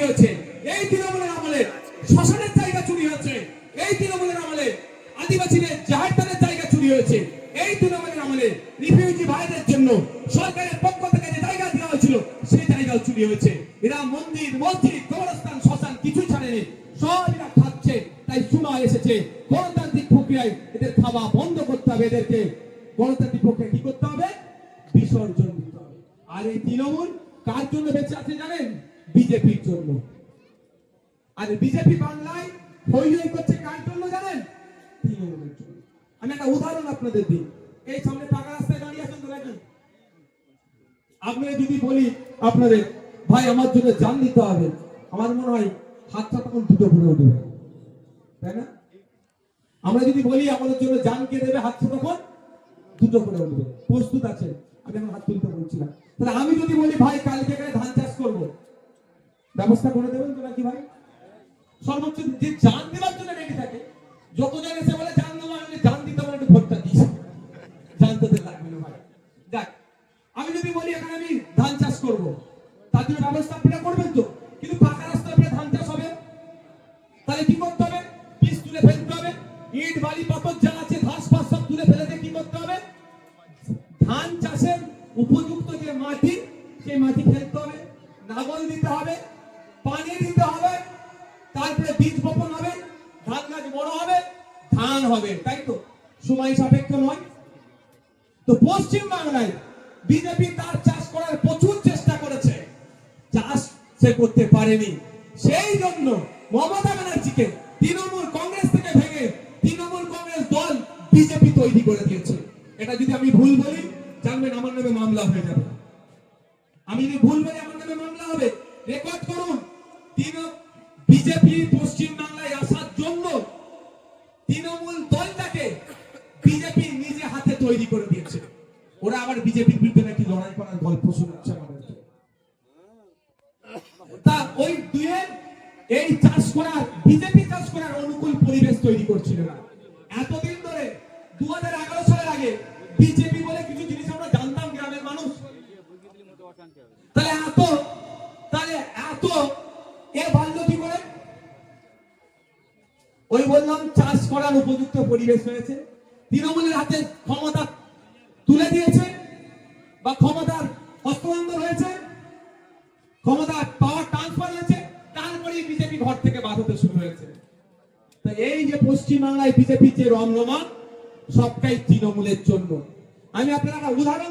চুরি হয়েছে। এই তৃণমূলের আমলে শ্মশানের জায়গা চুরি হয়েছে। এই তৃণমূলের আমলে আদিবাসীদের জাহেরদানের জায়গা চুরি হয়েছে। এই তৃণমূলের আমলে রিফিউজি ভাইদের জন্য সরকারের পক্ষ থেকে যে জায়গা দেওয়া হয়েছিল, সেই জায়গাও চুরি হয়েছে। এরা মন্দির, মসজিদ, কবরস্থান, শ্মশান কিছু ছাড়েনি। সব এরা খাচ্ছে, তাই সময় এসেছে। গণতান্ত্রিক প্রক্রিয়ায় এদের খাওয়া বন্ধ করতে হবে এদেরকে। গণতান্ত্রিক প্রক্রিয়া কি করতে হবে? বিসর্জন দিতে হবে। আর এই তৃণমূল কার জন্য বেঁচে আছে জানেন? বিজেপির জন্য। আর বিজেপি বাংলায় হই করছে কার জন্য জানেন? তৃণমূলের জন্য। আমি একটা উদাহরণ আপনাদের দিই। এই সামনে পাকা রাস্তায় দাঁড়িয়ে আছেন তো নাকি? আপনাদের যদি বলি আপনাদের, ভাই, আমার জন্য জান দিতে হবে। আমার মনে হয় হাতটা তখন দুটো করে উঠবে। তাই না? আমরা যদি বলি আমাদের জন্য জান কে দেবে হাতটা তখন? দুটো করে উঠবে। প্রস্তুত আছে আমি এখন হাত তুলতে বলছিলাম তাহলে আমি যদি বলি, ভাই, কালকে এখানে ধান চাষ করব ব্যবস্থা করে দেবেন তো নাকি ভাই? সর্বোচ্চ যে জান দেওয়ার জন্য রেডি থাকে যতজন এসে বলে জান দেবো, আমি জান দিতে একটু ভোটটা দিস জান তোদের লাগবে না ভাই। যাক, আমি যদি বলি এখানে আমি ধান চাষ করব, তার জন্য ব্যবস্থা আপনারা করবেন তো। কিন্তু পাকা রাস্তা আপনারা ধান চাষ হবে। তাহলে কি করতে হবে? বীজ তুলে ফেলতে হবে। ইট, বালি, পাথর যা আছে, ঘাস, ফাস সব তুলে ফেলে কি করতে হবে? ধান চাষের উপযুক্ত যে মাটি, সেই মাটি ফেলতে হবে। নাগল দিতে হবে। পানি দিতে হবে, তারপরে বীজ বপন হবে ধান গাছ বড় হবে, ধান হবে, তাই তো? সময় সাপেক্ষ নয়। তো পশ্চিম বাংলায় বিজেপি তার চাষ করার প্রচুর চেষ্টা করেছে, চাষ সে করতে পারেনি। সেই জন্য মমতা ব্যানার্জিকে তৃণমূল কংগ্রেস থেকে ভেঙে তৃণমূল কংগ্রেস দল বিজেপি তৈরি করে দিয়েছে। এটা যদি আমি ভুল বলি, জানবেন আমার নামে মামলা হয়ে যাবে। আমি যদি ভুল বলি, আমার নামে মামলা হবে। রেকর্ড করুন। তিন বিজেপি পশ্চিম বাংলায় আসার জন্য তৃণমূল দলটাকে বিজেপি নিজে হাতে তৈরি করে দিয়েছে। ওরা আবার বিজেপির বিরুদ্ধে নাকি লড়াই করার গল্প শোনাচ্ছে আমাদেরকে তা ওই দুয়ে এই চাষ করার, বিজেপি চাষ করার অনুকূল পরিবেশ তৈরি করছিল না এতদিন ধরে দু হাজার এগারো সালের আগে বিজেপি বলে কিছু জিনিস আমরা জানতাম, গ্রামের মানুষ। তাহলে এত তাহলে এত এ বাড়লো কি করে ওই বললাম, চাষ করার উপযুক্ত পরিবেশ হয়েছে তৃণমূলের হাতে ক্ষমতা তুলে দিয়েছে বা ক্ষমতার হস্তান্তর হয়েছে, ক্ষমতা পাওয়ার ট্রান্সফার হয়েছে, তারপরেই বিজেপি ঘর থেকে বাদ হতে শুরু হয়েছে। তো এই যে পশ্চিমবাংলায় বিজেপি যে রমরমা সবটাই তৃণমূলের জন্য। আমি আপনার উদাহরণ